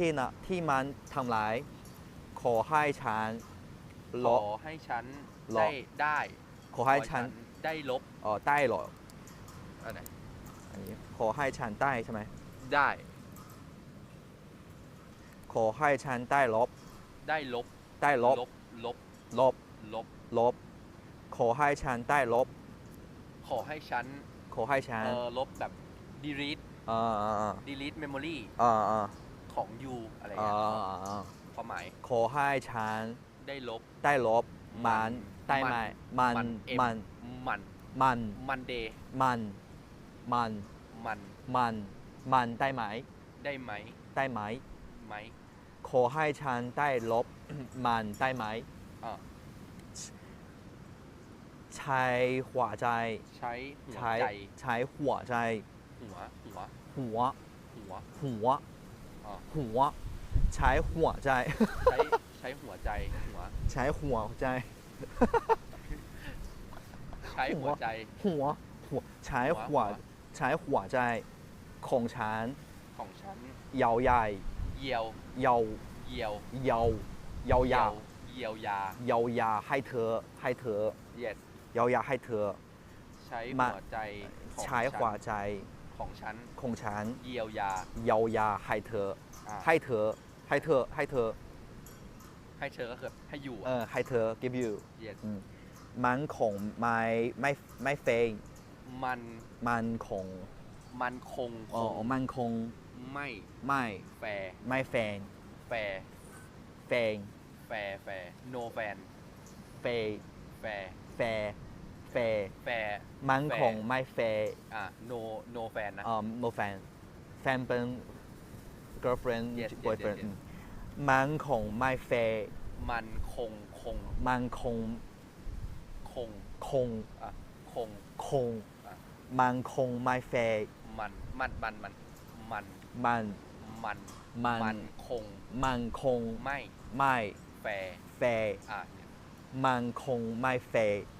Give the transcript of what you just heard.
ที่นะที่มันทำร้าย ขอให้ฉันขลอบให้ฉันลบได้ได้ขอให้ฉันได้ลบเออได้หรออะไรอันนี้ขอให้ฉันได้ใช่ไหมได้ขอให้ฉันได้ลบได้ลบได้ลบลบลบลบลบ ลบ ขอให้ฉันได้ลบ ขอให้ฉันขอให้ฉันเออลบแบบ delete อ่าอ่า delete memory อ่าอ่า ของ you อะไรอ่าเงี้ยอ่าความหมายขอให้ฉันได้ลบ ได้ลบมันได้ไหมมัน มัน M มันมันมัน มันเดมัน มัน มันมัน มันได้ไหม ได้ไหมได้ไหม ไหมขอให้ฉันได้ลบ มันได้ไหม อ่าใช้หัวใจ ใช้หัวใช้ ใจใช้หัวใจ หัวหัวหัวหัว หัว อ่าหัว ใช้หัวใจ ใช้ใช้หัวใจหัวใช้หัวใจ ใช้หัวใจ หัว หัว ใช้หัหัววใช้หัวใจ ของฉันของฉันยาวใหญ่เยียวยาวเยียวยาวยาวยาวเยียวยา ยาวยาให้เธอ ให้เธอ yes ยาวยาให้เธอ ใช้มาหัวใจของใช้หัวใจ ของฉันของฉันเยียวยายาวยาให้เธอ อ่าให้เธอ ให้เธอ ให้เธอ ให้เธอก็คือให้อยู่เออให้เธอ give you yes อืมมันคงไม่ไม่ไม่เฟงมันมันคงมันคงอ๋อมันคงไม่ไม่แฟร์ไม่แฟงแฟร์แฟงแฟร์แฟร์ no แฟนเฟยแฟร์แฟแฟแฟร์มันคงไม่แฟอ่า no no แฟนนะอ่า no fan แฟนเป็น girlfriend Yes, yes, boyfriend yes, yes. อืมมันคงไม่แฟมันคงคงมันคงคงคงอะคง คงอะ มันคงไม่แฟมันมันมันมันมันมันมันมัน มันคงมันคงไม่ไม่แฟร์แฟอะมันคงไม่แฟม